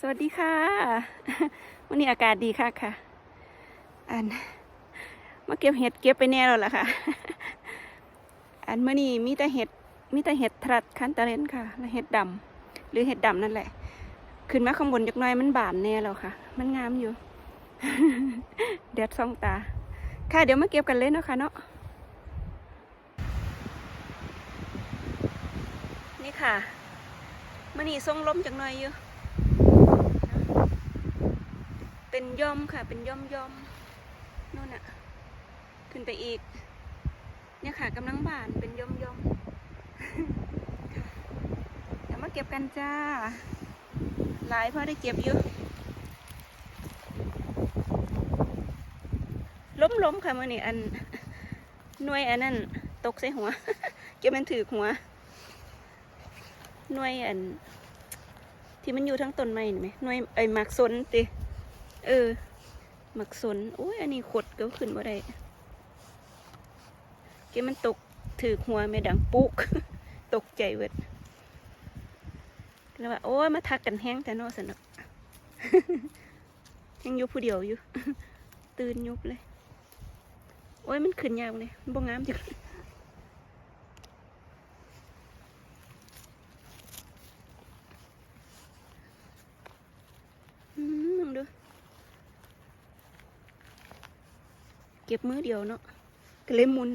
สวัสดีค่ะ วันนี้อากาศดีค่ะค่ะ อันมาเก็บเห็ดเก็บไปแน่แล้วล่ะค่ะ อันเมื่อนี้มีแต่เห็ดมีแต่เห็ดทรัดคันตะเลนค่ะ และเห็ดดำหรือเห็ดดำนั่นแหละ ขึ้นมาข้างบนจักน้อยมันบานแน่แล้วค่ะ มันงามอยู่แดดส่องตา ค่ะเดี๋ยวมาเก็บกันเลยเนาะค่ะเนาะนี่ค่ะมื่อนี้ทรงลมจักหน่อยอยู่ เป็นย่อมค่ะ เป็นย่อมย่อมนู่นอะขึ้นไปอีก เนี่ยค่ะกำลังบานเป็นย่อมย่อมเดี๋ยวมาเก็บกันจ้า หลายพอได้เก็บอยู่ล้มล้มค่ะมื่อนี้อันหน่วยอันนั้นตกใส่หัว เก็บมันถือหัวหน่วยอันที่มันอยู่ทั้งต้นไม้เห็นไหมหน่วยไอ้หมากสนติ เออ หมากสนโอ้ยอันนี้ขดก็ขึ้นบ่ได้เกมันตกถือหัวไม่ดังปุ๊ก ตกใจเวิดแล้วว่าโอ้ยมาทักกันแห้งแต่นอสนอกยังยู่ผู้เดียวอยู่ ตื่นยุบเลย โอ้ยมันขึ้นยากเลยมันบ่งามจัง อืมมึงดู เก็บมือเดียวเนาะก็เลยมุน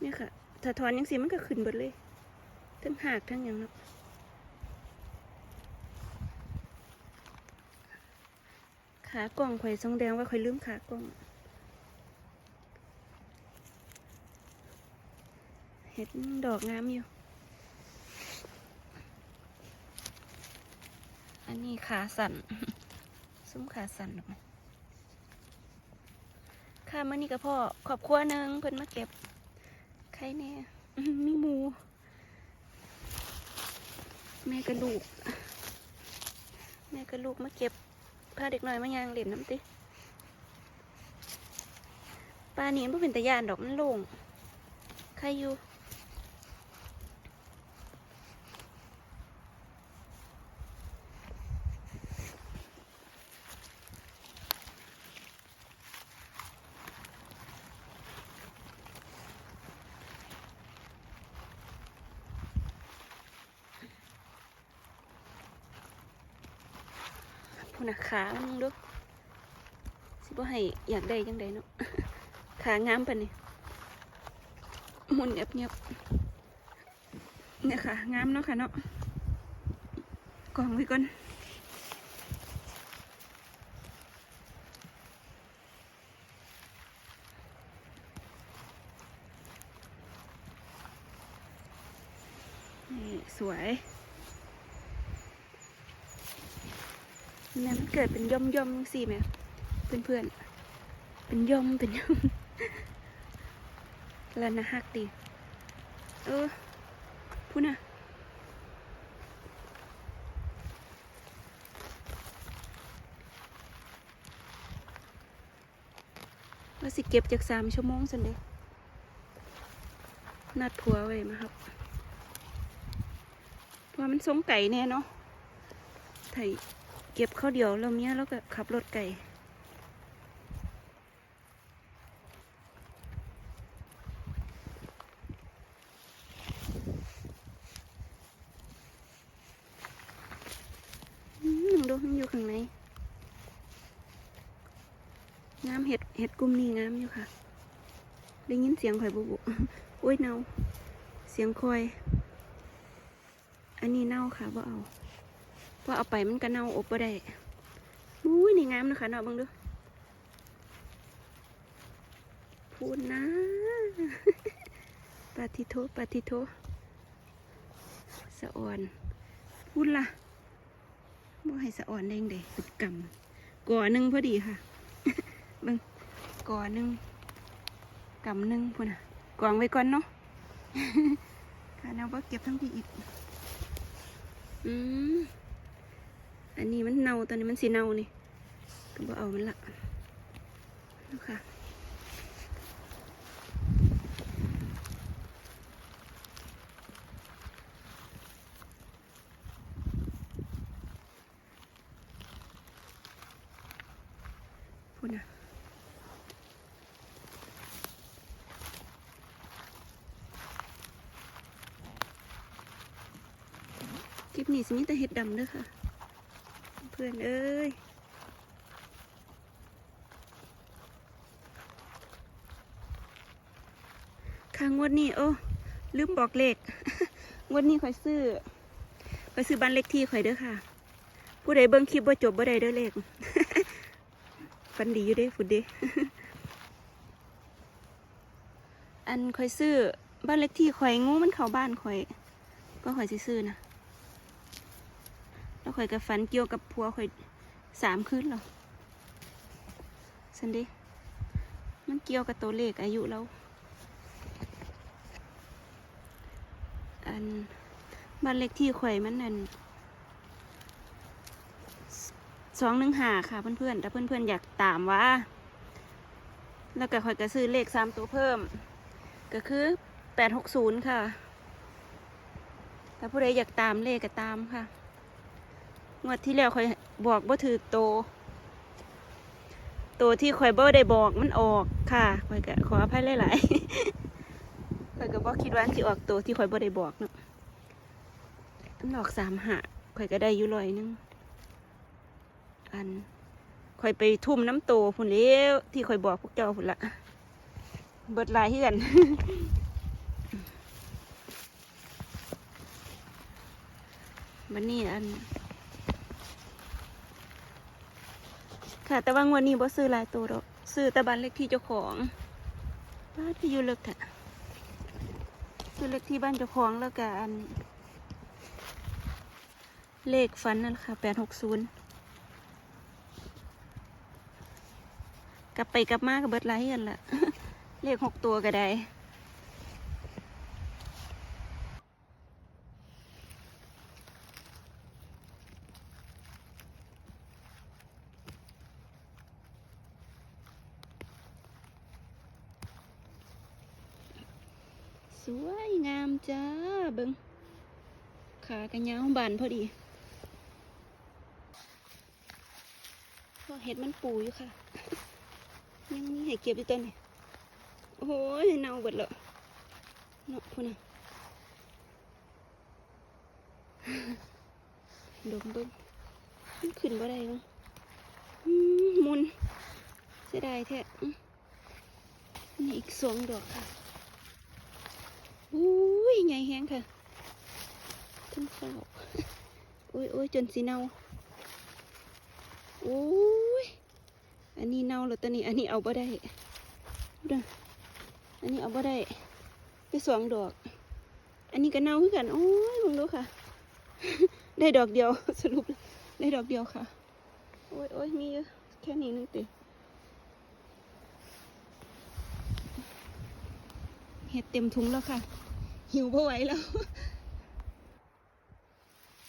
เนี่ยค่ะถ้าถอนยังสีมันก็ขึ้นเบิดเลย ทั้งหากทั้งอย่างเนาะขากล่องข่อยทรงแดงว่าข่อยลืมขากล่องเห็ดดอกงามอยู่ นนี้ขาสั่นซุ้มขาสั่นออกมาค่ะมื่อนี้ก็พ่อขอบครัวหนึ่งเพิ่นมาเก็บใครแน่มีหมู แม่กับลูก แม่กับลูกมาเก็บพาเด็กหน้อยมายางเล่นน้ำติปลานี้มันเป็นตะยานดอกมันโล่งใครอยู่ พูนะขามึงดูสิบ่ให้อยากได้ยังไดเนาะขางามปะนี่มุนเงียบเงียบเนี่ยค่ะงามเนาะค่ะเนาะกองไว้ก่อนนี่สวย นี่มันเกิดเป็นย่อมย่อมๆสิไหมเพื่อนเพื่อนเป็นย่อมเป็นย่อมแล้วนะฮักดีเออพูดนะว่าสิเก็บจากสามชั่วโมงสันเดะนัดผัวไว้มาครับเพราะว่ามันสงไก่แน่เนาะไถ เก็บข้าวเดียวแล้วเนี้ยแล้วก็ขับรถไก่อืมดูมันอยู่ข้างในงามเห็ดเห็ดกลุ่มนี้งามอยู่ค่ะ ได้ยินเสียงข่อยบุบุโอ้ยเนา เสียงคอย อันนี้เน่าค่ะว่าเอา ว่าเอาไปมันก็เน่าอบบ่ได้อุ้ยนี่งามนะคะเนาะบังดูพูดนะปาติโทปาติโทสะอ่อน พูดล่ะบ่ให้สะอ่อนแดงเด้เป็นกำก่อหนึ่งพอดีค่ะบังก่อหนึ่งกำหนึ่งพูดนะกองไว้ก่อนเนาะค่ะเราก็เก็บทั้งทีอีกอืม อันนี้มันเน่าตอนนี้มันสีเน่านี่ก็บ่เอามันละนะคะพูะคลิปนี้สิมีแต่เห็ดดำด้วยค่ะ พื่อนเอ้ยค่ะงวดนี้โอ้ลืมบอกเลขงวดนี้ข่อยซื้อข่อยซื้อบ้านเลขที่ข่อยเด้อค่ะ ผู้ใดเบิ่งคลิปบ่จบบ่ได้เด้อเลขฟันดีอยู่เด้ฟุดเด้อันข่อยซื้อบ้านเลขที่ข่อยงูมันเข้าบ้านข่อย ก็ข่อยซื้อนะ แล้วข่อยก็ฝันเกี่ยวกับผัวข่อยสามคืนแล้วสันด้มันเกี่ยวกับตัวเลขอายุเราอันบ้านเลขที่ข่อยมันนั่นสองหนึ่งหาค่ะเพื่อนๆถ้าเพื่อนๆอยากตามว่า แล้วก็ข่อยก็ซื้อเลขสามตัวเพิ่ม ก็คือแปดหกศูนย์ค่ะ ถ้าผู้ใดอยากตามเลขก็ตามค่ะ งวดที่แล้วข่อยบอกว่าถือโต โตที่ข่อยบ่ได้บอกมันออกค่ะข่อยก็ขออภัยหลายๆข่อยก็บ่คิดว่าสิออกโตที่ข่อยบ่ได้บอกเนาะมันออกสามหาข่อยก็ได้อยู่ร้อยนึงอันข่อยไปทุ่มน้ำโตพุ่นเลี้ยวที่ข่อยบอกพวกเจ้าพุ่นละเบิดลายที่กันวันนี้อัน ค่ะ แต่ว่างวันนี้บ่ซื้อหลายตัวดอกซื้อแต่บ้านเลขที่เจ้าของบ้านที่อยู่เลิกแท้ซื้อเลขที่บ้านเจ้าของแล้วกันเลขฟันนั่นแหละค่ะแปดหกศูนย์กลับไปกลับมากับเบิร์ดไลท์กันละเลขหกตัวก็ได้ สวยงามจ้าเบิงขากระยาวบานพอดีพอเห็ดมันปูอยู่ค่ะ ยังมีให้เก็บอยู่ตัวนี้โอ้ยเน่าเบิดแล้วเนาะพูนะดมเบิ้งมันขึ้นบ่ได้มั้งมุนเสียดายแท้นี่อีกสองดอกค่ะ อุ้ยใหญ่แฮงค่ะทั้งเฝ้าโอ้ยโอ้ยจนสีเนาโอ้ยอันนี้เน่าแล้วตัวนี้ อันนี้เอาบ่ได้ดูอันนี้เอาบ่ได้ไปสองดอก อันนี้ก็เน่าคือกันโอ้ยมึงดูค่ะ ได้ดอกเดียวสรุปได้ดอกเดียวค่ะ โอ้ยโอ้ยมีอยู่แค่นี้นึงติ ห็ดเต็มถุงแล้วค่ะ หิวพอไหวแล้ว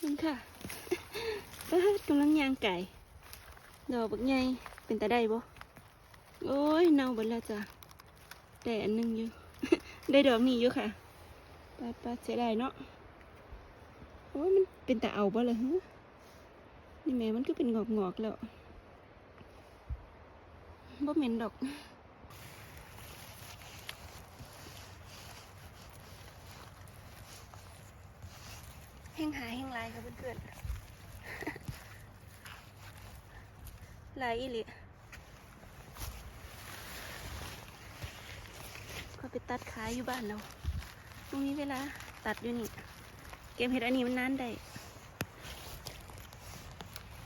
นั่นค่ะป้ากำลังย่างไก่ ดอกบักใหญ่เป็นตาได้บ่โอ้ยเน่าเบิดแล้วจ้ะแต่อันหนึงอยู่ ได้ดอกนี้อยู่ค่ะป้าป้าเสียดายเนาะโอ้ยมันเป็นตาเอาบ่เลยฮะนี่แม่มันก็เป็นงอกงอกแล้วบ่เหม็นดอก แห้งหายแห้งลายค่ะเพื่อนๆลายอีหลิเขาไปตัดขายอยู่บ้านเราตรงนี้เวลาตัดอยู่นี่ เก็บเห็ดอันนี้มันนานได้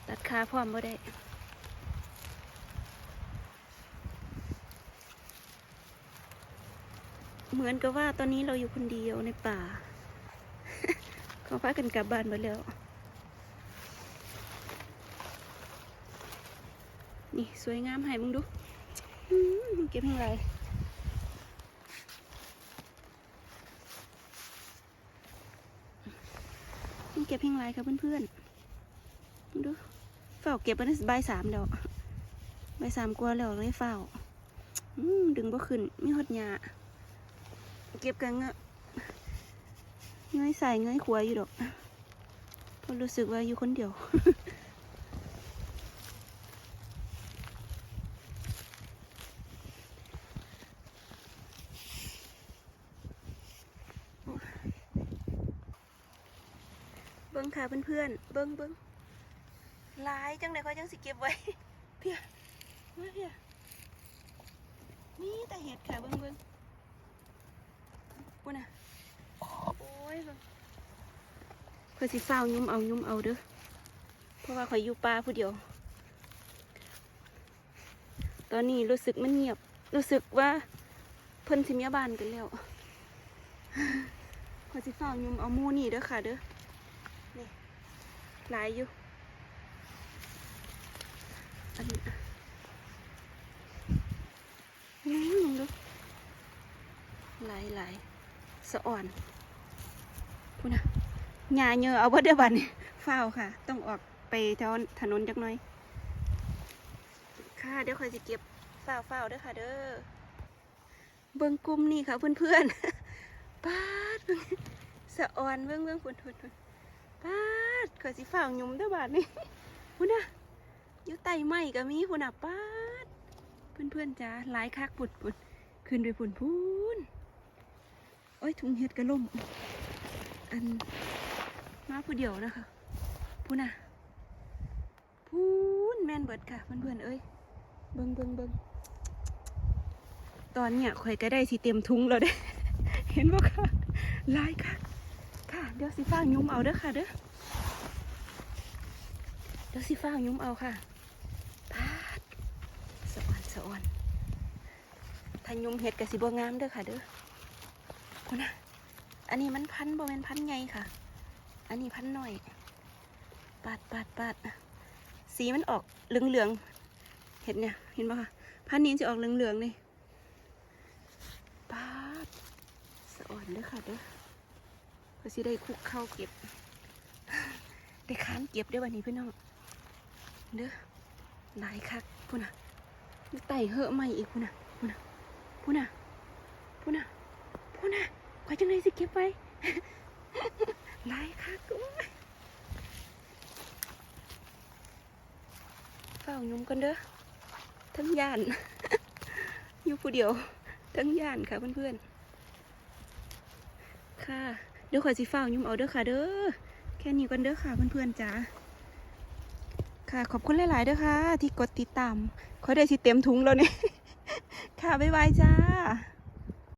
ตัดขาพร้อมบ่ได้เหมือนกับว่าตอนนี้เราอยู่คนเดียวในป่า เขาพากันกลับบ้านหมดแล้ว นี่สวยงามให้มึงดูเก็บให้ไรมึงเก็บให้ไรครับเพื่อนๆมึงดูเฝ้าเก็บไปได้ใบายสามเดียวใบสามกลัวแล้วเลยเฝ้าดึงบ่ขึ้นมีหดหยาเก็บกันเงอะ เงยใส่เงยขวาอยู่ดอกพราะรู้สึกว่าอยู่คนเดียว เบิ้งค่ะเพื่อนๆ เบิ้งเบิ้งลายจังเลยเขาจังสิเก็บไว้ เพียมาเพียนี่แต่เห็ดค่ะเบิ้งเบิ้งปุ่นอะ โอ้ยเบิ่ง เพื่อสิฟ้าวยุ่มเอายุ่มเอาเด้อเพราะว่าข่อยอยู่ป่าผู้เดียว ตอนนี้รู้สึกมันเงียบ รู้สึกว่าเพิ่นสิเมียบ้านกันแล้วข่อยสิฟ้าวยุ่มเอามูนี่เด้อค่ะเด้อนี่หลายอยู่อันนี้อะนี่มึงดูหลายหลายสะอ่อนพูดนะ หญ้าเยอะเอาบ่เด้อบัดนี้ฝ้าค่ะ ต้องออกไปแถวถนนจักหน่อย ค่ะเดี๋ยวค่อยสิเก็บฝ้าวฝ้าเด้อค่ะเด้อเบิ่งกลุ่มนี่ค่ะเพื่อนๆป๊าดเบิ่งสะออนเบิ่งเบิ่งพุ่นพุ่นพุ่นป๊าดข่อยสิฝ้าหยุ่มเด้อบาดนี้พุ่นน่ะอยู่ใต้ไม้ก็มีพุ่นน่ะป๊าดเพื่อนๆจ้าหลายคักปุดปุดขึ้นไปพุ่นพูนโอ้ยถุงเห็ดกระล่มอัน มาผู้เดียวนะคะพูน่ะพูนแมนเบิดค่ะเพื่อนๆเอ้ยเบิงเบิงเบิงตอนเนี้ยข่อยก็ได้สิเต็มทุงแล้วเด้ เห็นบ่ค่ะลายค่ะ ค่ะ เดี๋ยวสิฟ้างยุ้มเอาเด้อค่ะเด้อเดี๋ยวสิฟ้างยุ้มเอาค่ะพาดสะอ่อนสะอ่อนถ้ายุมเห็ดกะสิบงามเด้อค่ะเด้อคุณนะอันนี้มันพันบ่แม่นพันไงค่ะ อันนี้พันหน่อย ปาดปาดปาดสีมันออกเหลืองเหลืองเห็ดเนี่ย เห็นป่ะคะพันนี้จะออกเหลืองเหลืองๆนี่ปาดสะอ่อนเด้อค่ะเด้อเพื่อสิได้คุกเข้าเก็บ ได้ค้านเก็บด้อวันนี้พี่น้อง เด้อหลายคักพุ่นน่ะไต่เหอะใหม่อีกพูน่ะพูน่ะพูน่ะพูน่ะพูน่ะขอจังเลยสิเก็บไว้ ลายค่ะกุ้งเฝ้ายุมกันเด้อทั้งย่าน อยู่ผู้เดียว ทั้งย่านค่ะเพื่อนๆ ค่ะ เดี๋ยวขอยสิเฝ้ายุมเอาเด้อค่ะเด้อ แค่นี้กันเด้อค่ะเพื่อนๆจ้าค่ะ ขอบคุณหลายๆเด้อค่ะ ที่กดติดตามเขาได้สิเต็มถุงแล้วเนี่ยค่ะ บ๊ายบายจ้า